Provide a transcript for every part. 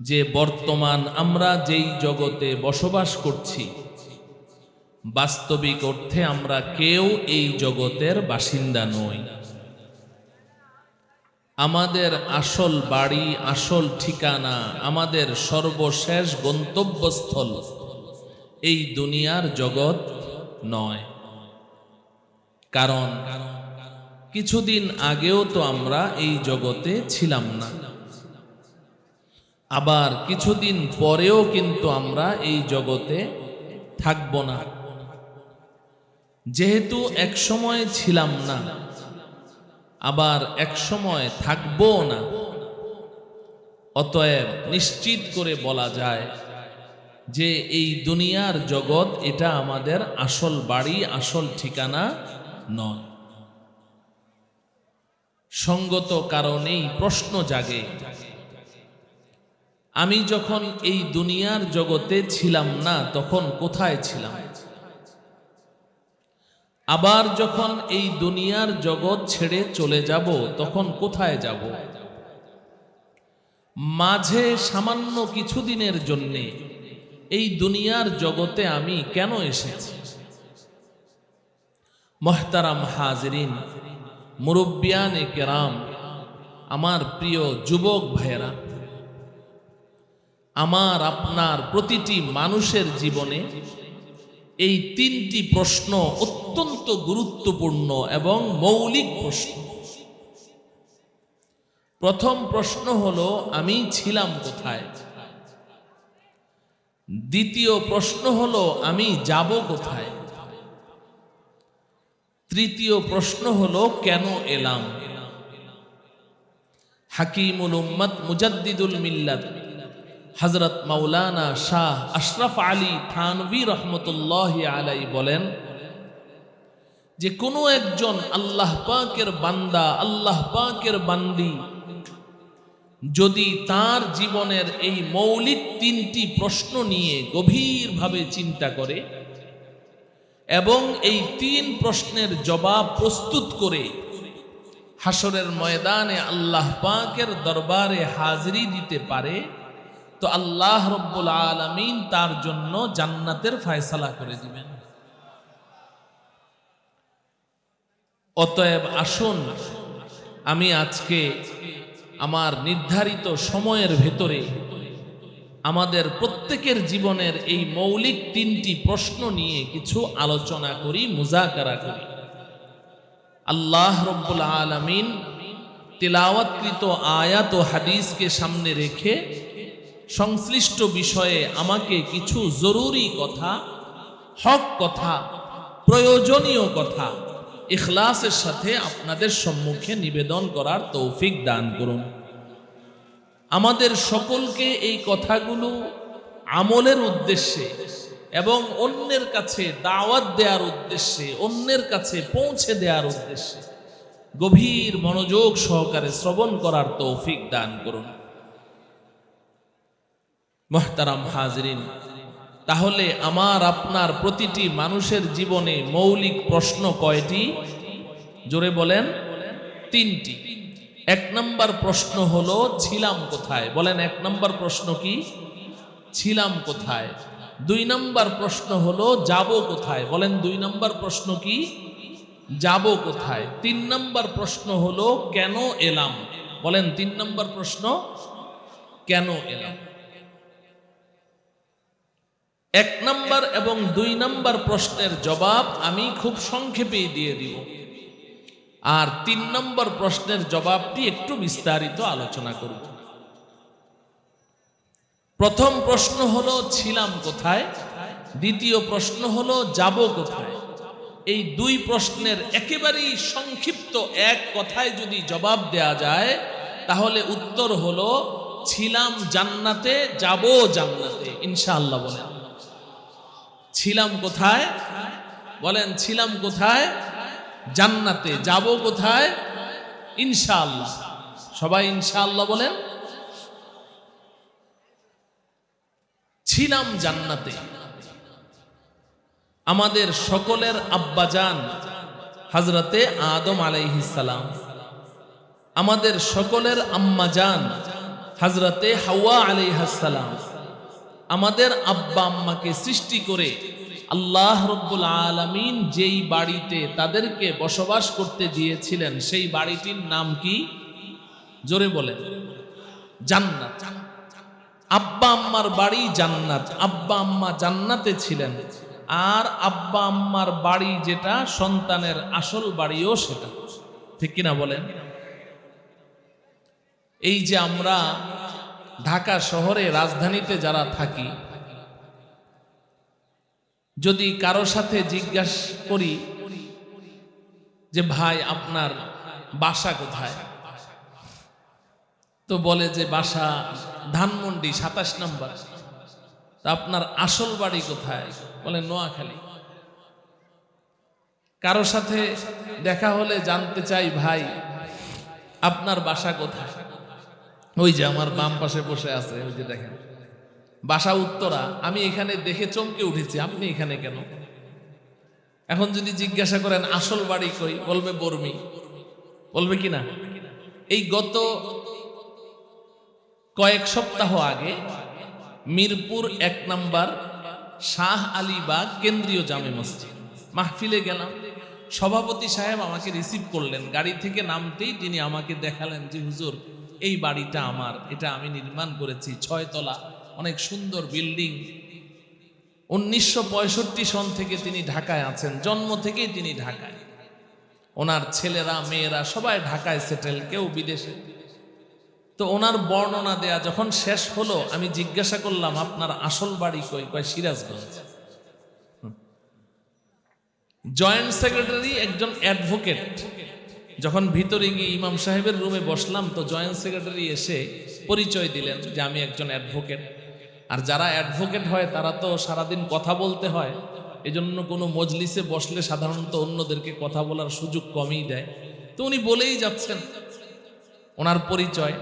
যে বর্তমান আমরা যেই জগতে বসবাস করছি, বাস্তবিক অর্থে আমরা কেউ এই জগতের বাসিন্দা নই। আমাদের আসল বাড়ি, আসল ঠিকানা, আমাদের সর্বশেষ গন্তব্যস্থল এই দুনিয়ার জগৎ নয়। কারণ কিছুদিন আগেও তো আমরা এই জগতে ছিলাম না। আবার কিছুদিন পরেও কিন্তু আমরা এই জগতে থাকব না। যেহেতু এক সময় ছিলাম না, আবার এক সময় থাকব না, অতএব নিশ্চিত করে বলা যায় যে এই দুনিয়ার জগৎ এটা আমাদের আসল বাড়ি, আসল ঠিকানা নয়। সঙ্গত কারণেই প্রশ্ন জাগে আমি যখন এই দুনিয়ার জগতে ছিলাম না, তখন কোথায় ছিলাম? আবার যখন এই দুনিয়ার জগৎ ছেড়ে চলে যাব, তখন কোথায় যাব? মাঝে সামান্য কিছুদিনের জন্যে এই দুনিয়ার জগতে আমি কেন এসেছি? মহতারাম হাজরিন, মুরব্বিয়ানে কেরাম, আমার প্রিয় যুবক ভাইয়েরা আমার, আপনার প্রতিটি মানুষের জীবনে এই তিনটি প্রশ্ন অত্যন্ত গুরুত্বপূর্ণ এবং মৌলিক প্রশ্ন। প্রথম প্রশ্ন হলো, আমি ছিলাম কোথায়? দ্বিতীয় প্রশ্ন হলো, আমি যাব কোথায়? তৃতীয় প্রশ্ন হলো, কেন এলাম? হাকিমুল উম্মত মুজাদ্দিদুল মিল্লাত হজরত মাওলানা শাহ আশরাফ আলী থানভি রহমতুল্লাহ আলাই বলেন যে কোনো একজন আল্লাহ পাকের বান্দা, আল্লাহ পাকের বান্দি যদি তার জীবনের এই মৌলিক তিনটি প্রশ্ন নিয়ে গভীরভাবে চিন্তা করে এবং এই তিন প্রশ্নের জবাব প্রস্তুত করে হাসরের ময়দানে আল্লাহ পাকের দরবারে হাজিরি দিতে পারে তো আল্লাহ রব্বুল আলমিন তার জন্য জান্নাতের ফায়সালা করে দিবেন। অতএব আসুন, আমি আজকে আমার নির্ধারিত সময়ের ভেতরে আমাদের প্রত্যেকের জীবনের এই মৌলিক তিনটি প্রশ্ন নিয়ে কিছু আলোচনা করি, মুজাকারা করি। আল্লাহ রব্বুল আলমিন তিলাওয়াতকৃত আয়াত ও হাদিসকে সামনে রেখে সংশ্লিষ্ট বিষয়ে আমাকে কিছু জরুরি কথা, হক কথা, প্রয়োজনীয় কথা ইখলাসের সাথে আপনাদের সম্মুখে নিবেদন করার তৌফিক দান করুন। আমাদের সকলকে এই কথাগুলো আমলের উদ্দেশ্যে এবং অন্যের কাছে দাওয়াত দেওয়ার উদ্দেশ্যে, অন্যের কাছে পৌঁছে দেওয়ার উদ্দেশ্যে গভীর মনোযোগ সহকারে শ্রবণ করার তৌফিক দান করুন। মহতারাম হাজরিন, তাহলে আমার, আপনার প্রতিটি মানুষের জীবনে মৌলিক প্রশ্ন কয়টি? জোরে বলেন, তিনটি। এক নম্বর প্রশ্ন হলো, ছিলাম কোথায়? বলেন, এক নম্বর প্রশ্ন কি? ছিলাম কোথায়? দুই নম্বর প্রশ্ন হলো, যাব কোথায়? বলেন, দুই নম্বর প্রশ্ন কি? যাব কোথায়? তিন নম্বর প্রশ্ন হলো, কেন এলাম? বলেন, তিন নম্বর প্রশ্ন, কেন এলাম? এক নম্বর এবং দুই নম্বর প্রশ্নের জবাব আমি খুব সংক্ষেপে দিয়ে দিব। আর তিন নম্বর প্রশ্নের জবাবটি একটু বিস্তারিত আলোচনা করব। প্রথম প্রশ্ন হলো, ছিলাম কোথায়? দ্বিতীয় প্রশ্ন হলো, যাব কোথায়? এই দুই প্রশ্নের একেবারেই সংক্ষিপ্ত এক কথায় যদি জবাব দেয়া যায়, তাহলে উত্তর হলো, ছিলাম জান্নাতে, যাব জান্নাতে, ইনশাআল্লাহ বলেন। ছিলাম কোথায়? বলেন, ছিলাম কোথায়? জান্নাতে। যাব কোথায়? ইনশাআল্লাহ। সবাই ইনশাআল্লাহ বলেন? ছিলাম জান্নাতে। আমাদের সকলের আব্বাজান হজরতে আদম আলাইহিসালাম আমাদের সকলের আম্মাজান হাজরতে হাওয়া আলাইহাসালাম আমাদের আব্বা আম্মাকে সৃষ্টি করে আল্লাহ রব্বুল আলামিন যেই বাড়িতে তাদেরকে বসবাস করতে দিয়েছিলেন, সেই বাড়িটির নাম কি? জোরে বলেন। জান্নাত। আব্বা আম্মার বাড়ি জান্নাত। আব্বা আম্মা জান্নাতে ছিলেন। আর আব্বা আম্মার বাড়ি যেটা, সন্তানের আসল বাড়িও সেটা। ঠিক কিনা বলেন? এই যে আমরা ঢাকা শহরে রাজধানীতে যারা থাকি, যদি কারও সাথে জিজ্ঞাসা করি যে, ভাই, আপনার বাসা কোথায়? তো বলে যে, বাসা ধানমন্ডি, সাতাশ নম্বর। তা আপনার আসল বাড়ি কোথায়? বলে, নোয়াখালী। কারও সাথে দেখা হলে জানতে চাই, ভাই, আপনার বাসা কোথায়? ওই যে আমার বাম পাশে বসে আছে, ওই যে দেখেন। বাসা উত্তরা, আমি এখানে দেখে চমকে উঠেছি, আপনি এখানে কেন? এখন যদি জিজ্ঞাসা করেন, আসল বাড়ি কই? বলবে বর্মি। বলবে কি না? এই গত কয়েক সপ্তাহ আগে মিরপুর এক নাম্বার শাহ আলীবাগ কেন্দ্রীয় জামে মসজিদ। মাহফিলে গেলাম। সভাপতি সাহেব আমাকে রিসিভ করলেন। গাড়ি থেকে নামতেই তিনি আমাকে দেখালেন যে, হুজুর এই বাড়িটা আমার, এটা আমি নির্মাণ করেছি ছয়তলা অনেক সুন্দর বিল্ডিং। উনিশশো পঁয়ষট্টি সন থেকে তিনি ঢাকায় আছেন, জন্ম থেকেই তিনি ঢাকায়। ওনার ছেলেরা, মেয়েরা সবাই ঢাকায় সেটেল, কেউ বিদেশে। তো ওনার বর্ণনা দেয়া যখন শেষ হলো, আমি জিজ্ঞাসা করলাম, আপনার আসল বাড়ি কই? কয়, সিরাজগঞ্জ। জয়েন্ট সেক্রেটারি একজন অ্যাডভোকেট। যখন ভিতরে গিয়ে ইমাম সাহেবের রুমে বসলাম, তো জয়েন্ট সেক্রেটারি এসে পরিচয় দিলেন যে আমি একজন অ্যাডভোকেট। আর যারা অ্যাডভোকেট হয়, তারা তো সারাদিন কথা বলতে হয়। এজন্য কোনো মজলিসে বসলে সাধারণত অন্যদেরকে কথা বলার সুযোগ কমই দেয়। তো উনি বলেই যাচ্ছেন, ওনার পরিচয়,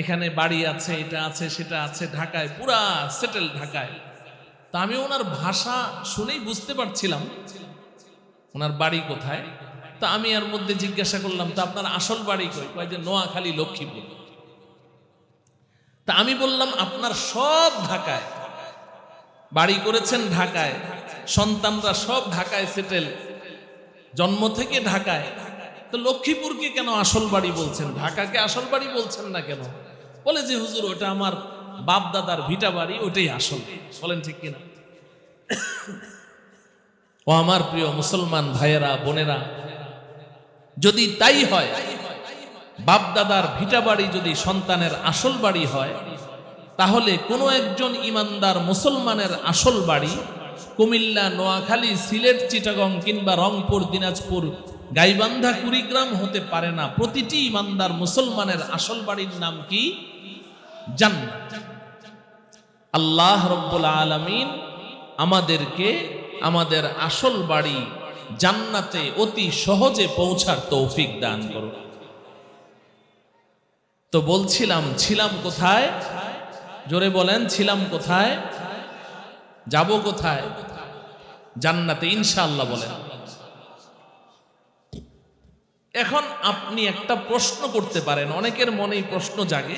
এখানে বাড়ি আছে, এটা আছে, সেটা আছে, ঢাকায়, পুরা সেটেল ঢাকায়। তা আমি ওনার ভাষা শুনেই বুঝতে পারছিলাম, ওনার বাড়ি কোথায়? তা আমি এর মধ্যে জিজ্ঞাসা করলাম, তা আপনার আসল বাড়ি কই? কয় যে, নোয়াখালী, লক্ষ্মীপুর। তা আমি বললাম, আপনার সব ঢাকায়। বাড়ি করেছেন ঢাকায়। সন্তানরা সব ঢাকায় সেটেল। জন্ম থেকে ঢাকায়। তো লক্ষ্মীপুরকে কেন আসল বাড়ি বলছেন? ঢাকাকে আসল বাড়ি বলছেন না কেন? বলে যে, হুজুর, ওটা আমার বাপ দাদার ভিটা বাড়ি, ওটাই আসল। বলেন ঠিক কিনা? ও আমার প্রিয় মুসলমান ভাইয়েরা, বোনেরা যদি তাই হয়, বাপদাদার ভিটা বাড়ি যদি সন্তানের আসল বাড়ি হয়, তাহলে কোনো একজন ইমানদার মুসলমানের আসল বাড়ি কুমিল্লা, নোয়াখালী, সিলেট, চিটাগং কিংবা রংপুর, দিনাজপুর, গাইবান্ধা, কুড়িগ্রাম হতে পারে না। প্রতিটি ইমানদার মুসলমানের আসল বাড়ির নাম কি? জান্নাত। আল্লাহ রব্বুল আলামিন আমাদেরকে আমাদের আসল বাড়ি জান্নাতে অতি সহজে পৌঁছার তৌফিক দান করুন। তো বলছিলাম, ছিলাম কোথায়? জোরে বলেন, ছিলাম কোথায়? যাব কোথায়? জান্নাতে, ইনশাআল্লাহ বলেন। এখন আপনি একটা প্রশ্ন করতে পারেন, অনেকের মনেই প্রশ্ন জাগে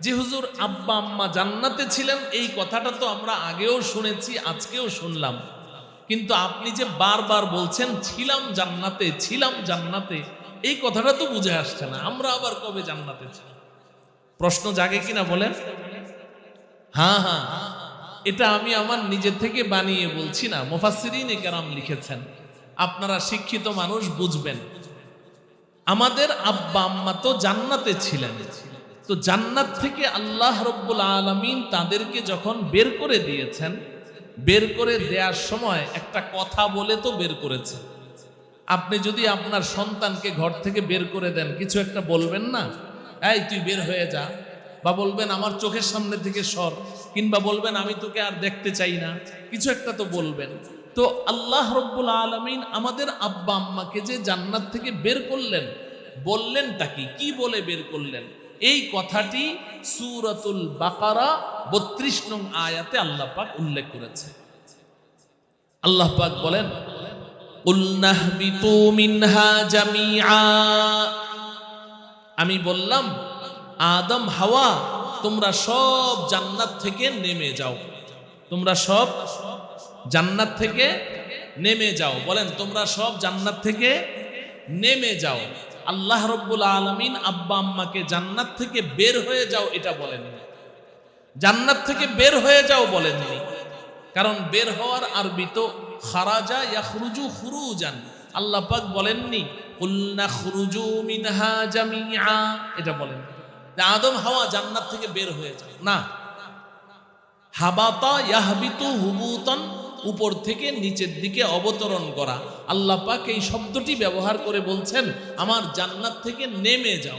যে, হুজুর, আব্বা, আম্মা জান্নাতে ছিলেন? এই কথাটা তো আমরা আগেও শুনেছি, আজকেও শুনলাম। কিন্তু আপনি যে বারবার বলছেন, ছিলাম জান্নাতে ছিলাম জান্নাতে, এই কথাটা তো বুঝে আসছে না। আমরা আবার কবে জান্নাতে ছিলাম? প্রশ্ন জাগে কিনা বলেন? হ্যাঁ হ্যাঁ। এটা আমি আমার নিজের থেকে বানিয়ে বলছি না। মোফাসিরিন কেরাম লিখেছেন, আপনারা শিক্ষিত মানুষ বুঝবেন। আমাদের আব্বা, আম্মা তো জান্নাতে ছিলেন। তো জান্নাত থেকে আল্লাহ রব্বুল আলমিন তাদেরকে যখন বের করে দিয়েছেন বের করে দেওয়ার সময় একটা কথা বলে তো বের করেছে। আপনি যদি আপনার সন্তানকে ঘর থেকে বের করে দেন, কিছু একটা বলবেন না? এই, তুই বের হয়ে যা। বা বলবেন, আমার চোখের সামনে থেকে সর। কিংবা বলবেন, আমি তোকে আর দেখতে চাই না। কিছু একটা তো বলবেন। তো আল্লাহ রব্বুল আলমিন আমাদের আব্বা আম্মাকে যে জান্নাত থেকে বের করলেন, বললেনটা কি? কি বলে বের করলেন? এই কথাটি সুরতুল বাকারা বত্রিশ নং আয়াতে আল্লাহ পাক উল্লেখ করেছে। আল্লাহ পাক বলেন আমি বললাম, আদম, হাওয়া, তোমরা সব জান্নাত থেকে নেমে যাও। তোমরা সব জান্নাত থেকে নেমে যাও। বলেন, তোমরা সব জান্নাত থেকে নেমে যাও। আল্লাহ রব্বুল আলমিন আব্বা আম্মাকে জান্নাত থেকে বের হয়ে যাও এটা বলেননি। জান্নাত থেকে বের হয়ে যাও বলেননি। কারণ বের হওয়ার আরবি তো খারাজা ইয়াখরুজু খুরুজান। আল্লাহ পাক বলেননি, কুলনা খুরুজু মিনহা জামিআ এটা বলেন আদম হাওয়া জান্নাত থেকে বের হয়ে যাও। না। হাবাতা ইয়াহবিতু হুবুতন উপর থেকে নিচের দিকে অবতরণ করা। আল্লাহ পাক এই শব্দটি ব্যবহার করে বলছেন, আমার জান্নাত থেকে নেমে যাও।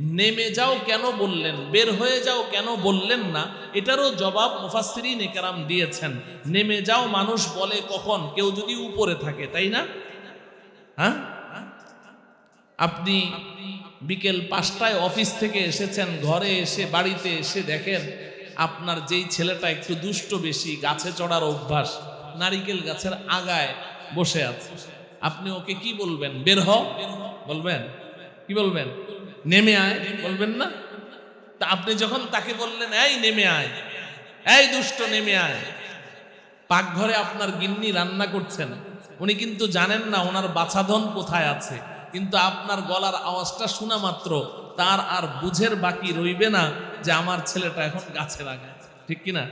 নেমে যাও কেন বললেন? বের হয়ে যাও কেন বললেন না? এটারও জবাব মুফাসসিরিন একরাম দিয়েছেন। নেমে যাও মানুষ বলে কখন? কেউ যদি উপরে থাকে, তাই না? হ্যাঁ? আপনি বিকেল পাঁচটায় অফিস থেকে এসেছেন, ঘরে এসে বাড়িতে এসে দেখেন আপনার যেই ছেলেটা একটু দুষ্ট বেশি, গাছে চড়ার অভ্যাস, নারিকেল গাছের আগায় বসে আছে, আপনি ওকে কি বলবেন? বের হ। বলবেন? কি বলবেন? নেমে আয়। বলবেন না? তা আপনি যখন তাকে বললেন, এই নেমে আয়। এই দুষ্ট, নেমে আয়। পাকঘরে আপনার গিন্নি রান্না করছেন। উনি কিন্তু জানেন না ওনার বাছাধন কোথায় আছে। কিন্তু আপনার গলার আওয়াজটা শোনা মাত্র, তার আর বুঝের বাকি রইবে না। যে আমার ছেলেটা এখন গাছে লাগায়। ঠিক কিনা?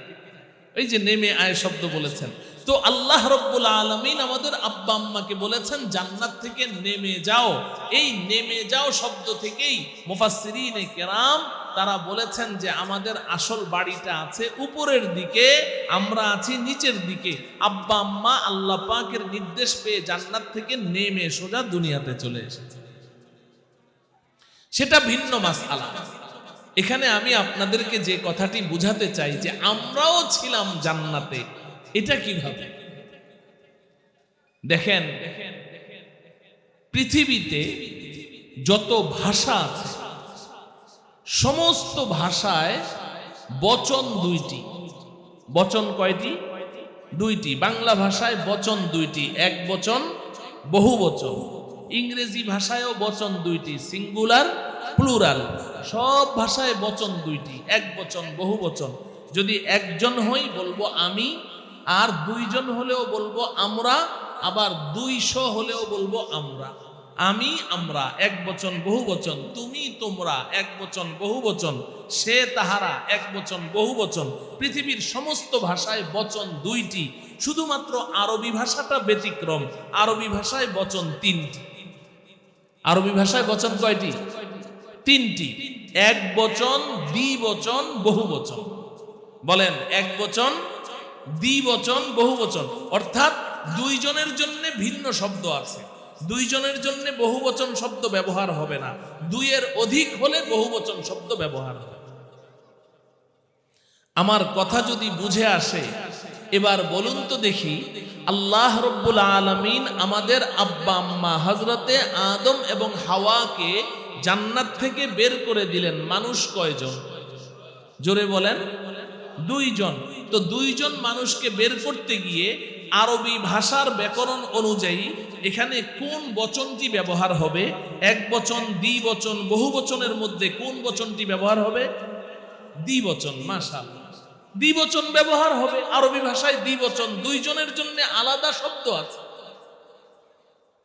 এই যে নেমে আয় শব্দ বলেছেন। তো আল্লাহ রব্বুল আলমিন আমাদের আব্বা আম্মাকে বলেছেন, জান্নাত থেকে নেমে যাও। এই নেমে যাও শব্দ থেকেই মুফাসসিরিনে কেরাম তারা বলেছেন যে আমাদের আসল বাড়িটা আছে উপরের দিকে, আমরা আছি নিচের দিকে। আব্বা আম্মা আল্লাহ পাকের নির্দেশ পেয়ে জান্নাত থেকে নেমে সোজা দুনিয়াতে চলে এসেছে। সেটা ভিন্ন মাসআলা। এখানে আমি আপনাদেরকে যে কথাটি বুঝাতে চাই যে আমরাও ছিলাম জান্নাতে, এটা কীভাবে? দেখেন, পৃথিবীতে যত ভাষা আছে, সমস্ত ভাষায় বচন দুইটি। বচন কয়টি? দুইটি। বাংলা ভাষায় বচন দুইটি। এক বচন, বহু বচন। ইংরেজি ভাষায়ও বচন দুইটি, সিঙ্গুলার, প্লুরাল। সব ভাষায় বচন দুইটি, এক বচন, বহু বচন। যদি একজন হই বলব আমি, আর দুইজন হলেও বলব আমরা, আবার দুইশো হলেও বলব আমরা। আমি, আমরা, এক বচন, বহু বচন, তুমি, তোমরা, এক বচন, বহু বচন, সে, তাহারা, এক বচন, বহু বচন। পৃথিবীর সমস্ত ভাষায় বচন দুইটি, শুধুমাত্র আরবি ভাষাটা ব্যতিক্রম। আরবি ভাষায় বচন তিনটি। আরবি ভাষায় বচন কয়টি? তিনটি। এক বচন দ্বিবচন বহু বচন। বলেন, এক বচন দ্বিবচন বহু বচন। অর্থাৎ দুইজনের জন্য ভিন্ন শব্দ আছে। দুইজনের জন্য বহু বচন শব্দ ব্যবহার হবে না। দুইয়ের অধিক হলে বহু বচন শব্দ ব্যবহার হবে। আমার কথা যদি বুঝে আসে, এবার বলুন তো দেখি, আল্লাহ রব্বুল আলমিন আমাদের আব্বা আম্মা হজরতে আদম এবং হাওয়াকে জান্নাত থেকে বের করে দিলেন মানুষ কয়জন? জোরে বলেন। দুইজন। তো দুইজন মানুষকে বের করতে গিয়ে আরবি ভাষার ব্যাকরণ অনুযায়ী এখানে কোন বচনটি ব্যবহার হবে? এক বচন, দ্বি বচন, বহু বচনের মধ্যে কোন বচনটি ব্যবহার হবে? দ্বিবচন মাশাল দ্বিবচন ব্যবহার হবে আরবি ভাষায় দ্বিবচন দুইজনের জন্য আলাদা শব্দ আছে।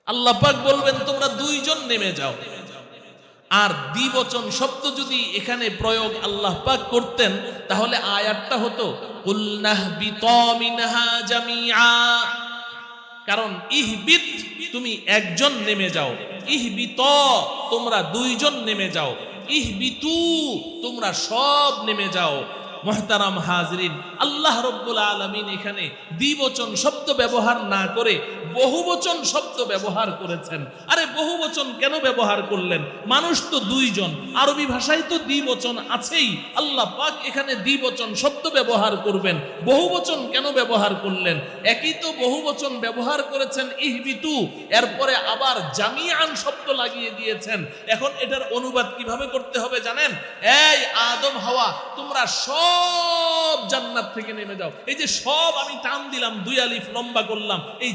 আল্লাহ পাক বলবেন, তোমরা দুইজন নেমে যাও। আর দ্বিবচন শব্দ যদি এখানে প্রয়োগ আল্লাহ পাক করতেন, তাহলে আয়াতটা হতো কারণ, ইহবিত, তুমি একজন নেমে যাও। ইহবিত, তোমরা দুইজন নেমে যাও। ইহবিতু, তোমরা সব নেমে যাও। মহতারাম হাজরিন, আল্লাহ রব্বুল আলমিন এখানে দ্বিবচন শব্দ ব্যবহার না করে বহুবচন শব্দ ব্যবহার করেছেন। আরে, বহুবচন কেন ব্যবহার করলেন? মানুষ তো দুইজন। আরবি ভাষায় তো দ্বিবচন আছেই। আল্লাহ পাক এখানে দ্বিবচন শব্দ ব্যবহার করবেন। বহুবচন কেন ব্যবহার করলেন? একই তো বহুবচন ব্যবহার করেছেন ইহবিতু। এরপরে আবার জামিয়ান শব্দ লাগিয়ে দিয়েছেন। এখন এটার অনুবাদ কীভাবে করতে হবে জানেন? এই আদম, হাওয়া, তোমরা সব জান্নাত থেকে নেমে যাও। এই যে সব আমি টান দিলাম, দুই আলিফ লম্বা করলাম। এই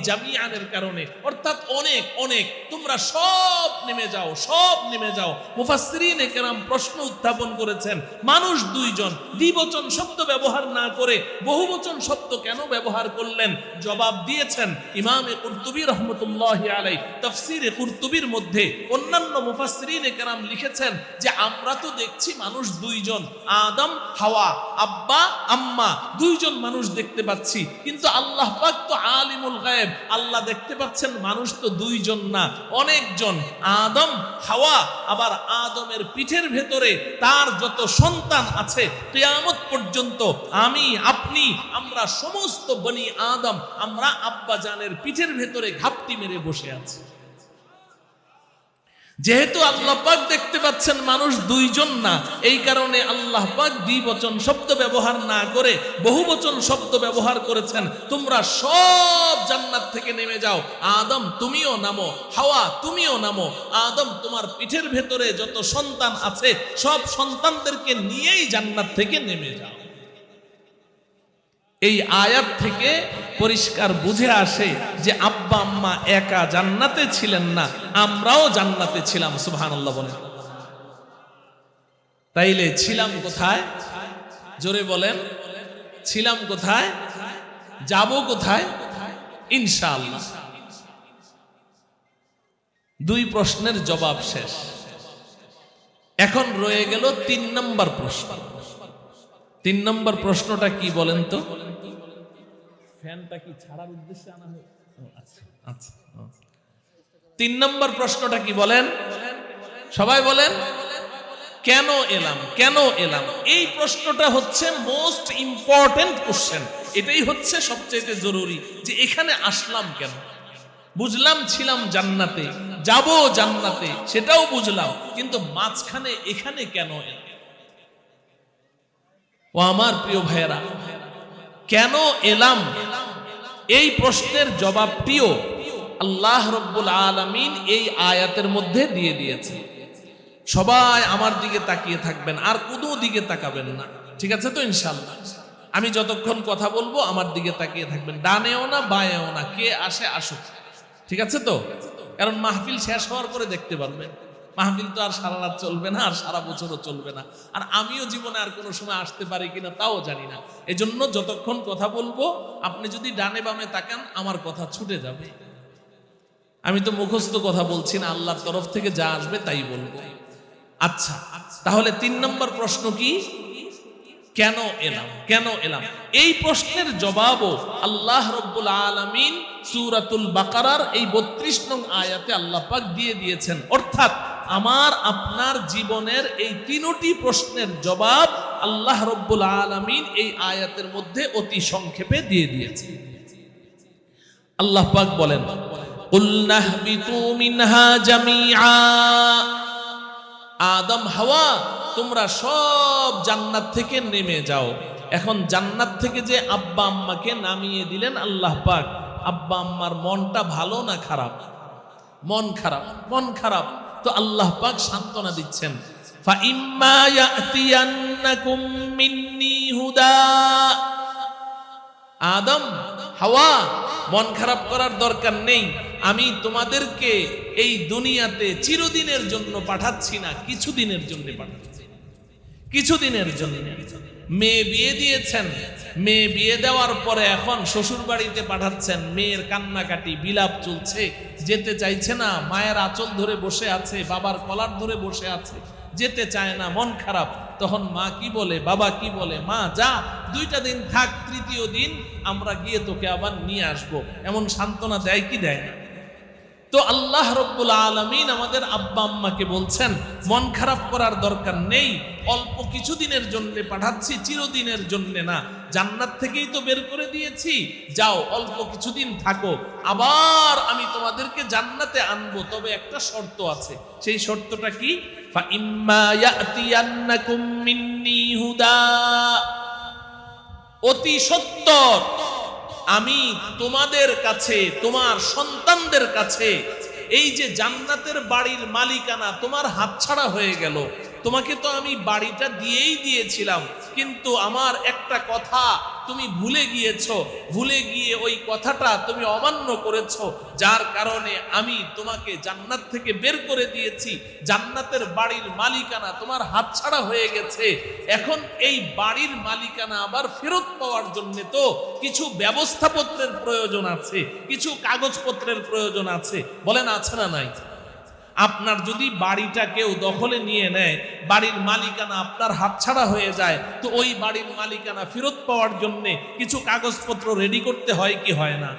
জামিয়ানের কারণে, অর্থাৎ অনেক অনেক। তোমরা সব নেমে যাও, সব নেমে যাও। মুফাসসিরিন কেরাম প্রশ্ন উত্থাপন করেছেন, মানুষ দুইজন, দ্বিবচন শব্দ ব্যবহার না করে বহুবচন শব্দ কেন ব্যবহার করলেন? জবাব দিয়েছেন ইমামে কুরতুবী রহমতুল্লাহ আলাই তফসিরে কুরতুবির মধ্যে অন্যান্য মুফাসসিরিন কেরাম লিখেছেন যে, আমরা তো দেখছি মানুষ দুইজন, আদম, হাওয়া, আব্বা, আম্মা, দুইজন মানুষ দেখতে পাচ্ছি। কিন্তু আল্লাহ পাক তো আলিমুল গায়েব, আল্লাহ দেখতে পাচ্ছেন মানুষ তো দুইজন না, অনেকজন। আদম, হাওয়া, আবার আদমের পিঠের ভেতরে তার যত সন্তান আছে, কেয়ামত পর্যন্ত আমি, আপনি, আমরা সমস্ত বনি আদম, আমরা আব্বাজানের পিঠের ভেতরে ঘাপটি মেরে বসে আছি। যেহেতু আল্লাহ পাক দেখতে পাচ্ছেন মানুষ দুইজন না, এই কারণে আল্লাহ পাক দ্বিবচন শব্দ ব্যবহার না করে বহুবচন শব্দ ব্যবহার করেছেন। তোমরা সব জান্নাত থেকে নেমে যাও। আদম, তুমিও নামো। হাওয়া, তুমিও নামো। আদম, তোমার পিঠের ভেতরে যত সন্তান আছে, সব সন্তানদেরকে নিয়েই জান্নাত থেকে নেমে যাও। এই আয়াত থেকে পরিষ্কার বুঝে আসে যে আব্বা আম্মা একা জান্নাতে ছিলেন না, আমরাও জান্নাতে ছিলাম, সুবহানাল্লাহ বলেন। তাইলে ছিলাম কোথায়? জোরে বলেন, ছিলাম কোথায়? যাব কোথায়? ইনশাআল্লাহ। দুই প্রশ্নের জবাব শেষ। এখন রয়ে গেল তিন নম্বর প্রশ্ন। তিন নম্বর প্রশ্নটা কি বলেন তো? ফ্যানটা কি ছাড়ার উদ্দেশ্যে আনা হয় আচ্ছা, আচ্ছা। তিন নম্বর প্রশ্নটা কি বলেন? সবাই বলেন কেন এলাম কেন এলাম? এই প্রশ্নটা হচ্ছে মোস্ট ইম্পর্টেন্ট কোশ্চেন এটাই হচ্ছে সবচেয়ে জরুরি যে এখানে আসলাম কেন? বুঝলাম ছিলাম জান্নাতে যাব জান্নাতে সেটাও বুঝলাম কিন্তু মাঝখানে এখানে কেন এলাম? ও আমার প্রিয় ভাইয়েরা, কেন এলাম? এই প্রশ্নের জবাবটিও আল্লাহ রব্বুল আলমিন এই আয়াতের মধ্যে দিয়ে দিয়েছে। সবাই আমার দিকে তাকিয়ে থাকবেন, আর কোনো দিকে তাকাবেন না। ঠিক আছে তো ইনশাল্লাহ আমি যতক্ষণ কথা বলব, আমার দিকে তাকিয়ে থাকবেন। ডানেও না, বায়েও না, কে আসে আসুক। ঠিক আছে তো? কারণ মাহফিল শেষ হওয়ার পরে দেখতে পারবেন। মাহফিল তো আর সারা রাত চলবে না, আর সারা বছরও চলবে না। আর আমিও জীবনে আর কোনো সময় আসতে পারি কিনা তাও জানি না। এজন্য যতক্ষণ কথা বলব, আপনি যদি ডানে বামে তাকান, আমার কথা ছুটে যাবে। আমি তো মুখস্থ কথা বলছি না, আল্লাহর তরফ থেকে যা আসবে তাই বলব। আচ্ছা তাহলে তিন নম্বর প্রশ্ন কি? কেন এলাম? কেন এলাম? এই প্রশ্নের জবাবও আল্লাহ রব্বুল আলমিন সুরাতুল বাকারার এই বত্রিশ নং আয়াতে আল্লাহ পাক দিয়ে দিয়েছেন। অর্থাৎ আমার, আপনার জীবনের এই তিনটি প্রশ্নের জবাব আল্লাহ রব্বুল আলমিন এই আয়াতের মধ্যে অতি সংক্ষেপে দিয়ে দিয়েছে। আল্লাহ পাক বলেন আদম, হাওয়া, তোমরা সব জান্নাত থেকে নেমে যাও। এখন জান্নাত থেকে যে আব্বা আম্মাকে নামিয়ে দিলেন আল্লাহ পাক, আব্বা আম্মার মনটা ভালো না খারাপ? মন খারাপ মন খারাপ। তো আল্লাহ পাক সান্ত্বনা দিচ্ছেন فَإِمَّا يَأْتِيَنَّكُم مِّنِّي هُدًى আদম হাওয়া মন খারাপ করার দরকার নেই আমি তোমাদেরকে এই দুনিয়াতে চিরদিনের জন্য পাঠাচ্ছি না কিছুদিনের জন্য পাঠাচ্ছি কিছুদিনের জন্য মেয়ে বিয়ে দিয়েছেন। মেয়ে বিয়ে দেওয়ার পরে এখন শ্বশুর বাড়িতে পাঠাচ্ছেন। মেয়ের কান্নাকাটি, বিলাপ চলছে। যেতে চাইছে না। মায়ের আঁচল ধরে বসে আছে, বাবার কলার ধরে বসে আছে। যেতে চায় না, মন খারাপ। তখন মা কি বলে? বাবা কি বলে? মা, যা, দুইটা দিন থাক, তৃতীয় দিন আমরা গিয়ে তোকে আবার নিয়ে আসব। এমন সান্ত্বনা দেয় কি দেয় না? তো আল্লাহ রব্বুল আলমিন আমাদের আব্বা আম্মাকে বলছেন, মন খারাপ করার দরকার নেই, অল্প কিছুদিনের জন্য পাঠাচ্ছি, চিরদিনের জন্য না। জান্নাত থেকেই তো বের করে দিয়েছি। যাও, অল্প কিছুদিন থাকো। আবার আমি তোমাদেরকে জান্নাতে আনব, তবে একটা শর্ত আছে। সেই শর্তটা কি? অতি সত্তর। আমি তোমাদের কাছে, তোমার সন্তানদের কাছে, এই যে জান্নাতের বাড়ির মালিকানা তোমার হাতছাড়া হয়ে গেল। তোমাকে তো আমি বাড়িটা দিয়েই দিয়েছিলাম, কিন্তু আমার একটা কথা তুমি ভুলে গিয়েছো, ভুলে গিয়ে ওই কথাটা তুমি অমান্য করেছ, যার কারণে আমি তোমাকে জান্নাত থেকে বের করে দিয়েছি, জান্নাতের বাড়ির মালিকানা তোমার হাতছাড়া হয়ে গেছে। এখন এই বাড়ির মালিকানা আবার ফেরত পাওয়ার জন্য তো কিছু ব্যবস্থাপত্রের প্রয়োজন আছে, কিছু কাগজপত্রের প্রয়োজন আছে, বলেন আছে না নাই? আপনার যদি বাড়িটা কেউ দখলে নিয়ে নেয়, বাড়ির মালিকানা আপনার হাতছাড়া হয়ে যায়, তো ওই বাড়ির মালিকানা ফেরত পাওয়ার জন্যে কিছু কাগজপত্র রেডি করতে হয় কি হয় না?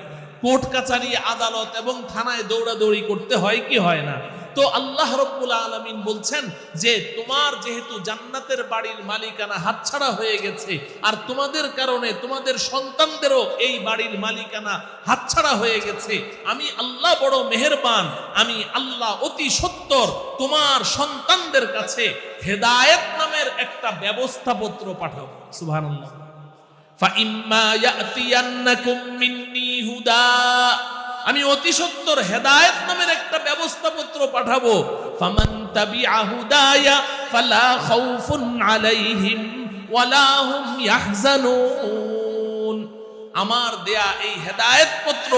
কোর্ট কাছারি আদালত এবং থানায় দৌড়াদৌড়ি করতে হয় কি হয় না? তো আল্লাহ রব্বুল আলমিন বলছেন যে তোমার যেহেতু জান্নাতের বাড়ির মালিকানা হাতছাড়া হয়ে গেছে আর তোমাদের কারণে তোমাদের সন্তানদেরও এই বাড়ির মালিকানা হাতছাড়া হয়ে গেছে আমি আল্লাহ বড় মেহেরবান আমি আল্লাহ অতি সত্তর তোমার সন্তানদের কাছে হেদায়েত নামের একটা ব্যবস্থাপত্র পাঠাবো সুবহানাল্লাহ فإما يأتينكم مني هدى আমি অতি সত্তর হেদায়েত নামের একটা ব্যবস্থাপত্র পাঠাবো। ফামান তাবিআ হুদায়া ফালা খাউফুন আলাইহিম ওয়ালা ইয়াহজানুন। আমার দেয়া এই হেদায়েত পত্র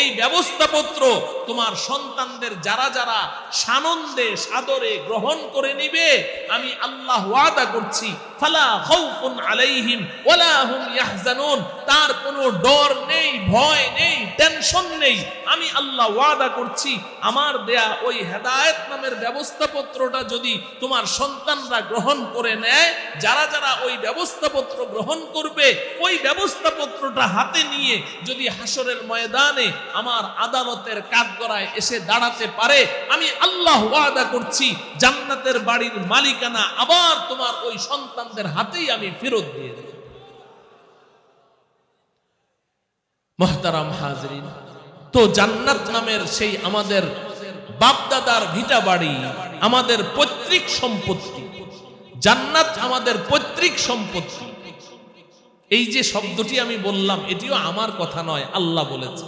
এই ব্যবস্থাপত্র তোমার সন্তানদের যারা যারা সানন্দে, সাদরে গ্রহণ করে নিবে, আমি আল্লাহ ওয়াদা করছি, ফালা খাউফুন আলাইহিম ওয়ালা ইয়াহজানুন। তার কোনো ডর নেই, ভয় নেই টেনশন নেই। আমি আল্লাহ ওয়াদা করছি, আমার দেয়া ওই হেদায়েত নামের ব্যবস্থাপত্রটা যদি তোমার সন্তানরা গ্রহণ করে নেয়, যারা যারা ওই ব্যবস্থাপত্র গ্রহণ করবে, ওই ব্যবস্থাপত্রটা হাতে নিয়ে যদি হাসরের ময়দানে আমার আদালতের কাঠগড়ায় এসে দাঁড়াতে পারে, আমি আল্লাহ ওয়াদা করছি, জান্নাতের বাড়ির মালিকানা আবার তোমার ওই সন্তানদের হাতেই আমি ফেরত দিয়ে দেব। মহতারাম হাজরিন। তো জান্নাত নামের সেই আমাদের বাপদাদার ভিটা বাড়ি, আমাদের পৈতৃক সম্পত্তি, জান্নাত আমাদের পৈতৃক সম্পত্তি। এই যে শব্দটি আমি বললাম, এটিও আমার কথা নয়, আল্লাহ বলেছে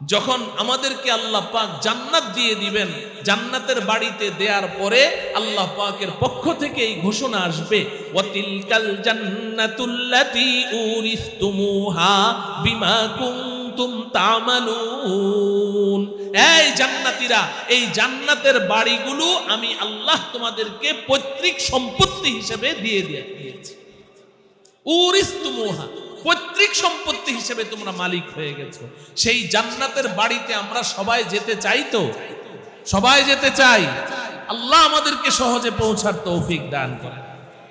যখন আমাদেরকে আল্লাহ পাক জান্নাত দিয়ে দিবেন, জান্নাতের বাড়িতে দেওয়ার পরে আল্লাহ পাকের পক্ষ থেকে এই ঘোষণা আসবে, ওয়াতিলকাল জান্নাতুল্লাতি উরিসতুমুহা বিমা কুনতুম তামালুন। এই জান্নাতীরা, এই জান্নাতের বাড়িগুলো আমি আল্লাহ তোমাদেরকে পৈতৃক সম্পত্তি হিসেবে দিয়ে দিয়ে দিয়েছি। উরিসতুমুহা। পৈতৃক সম্পত্তি হিসেবে তোমরা মালিক হয়ে গেছো। সেই জান্নাতের বাড়িতে আমরা সবাই যেতে চাই তো? সবাই যেতে চাই। আল্লাহ আমাদেরকে সহজে পৌঁছার তৌফিক দান করেন।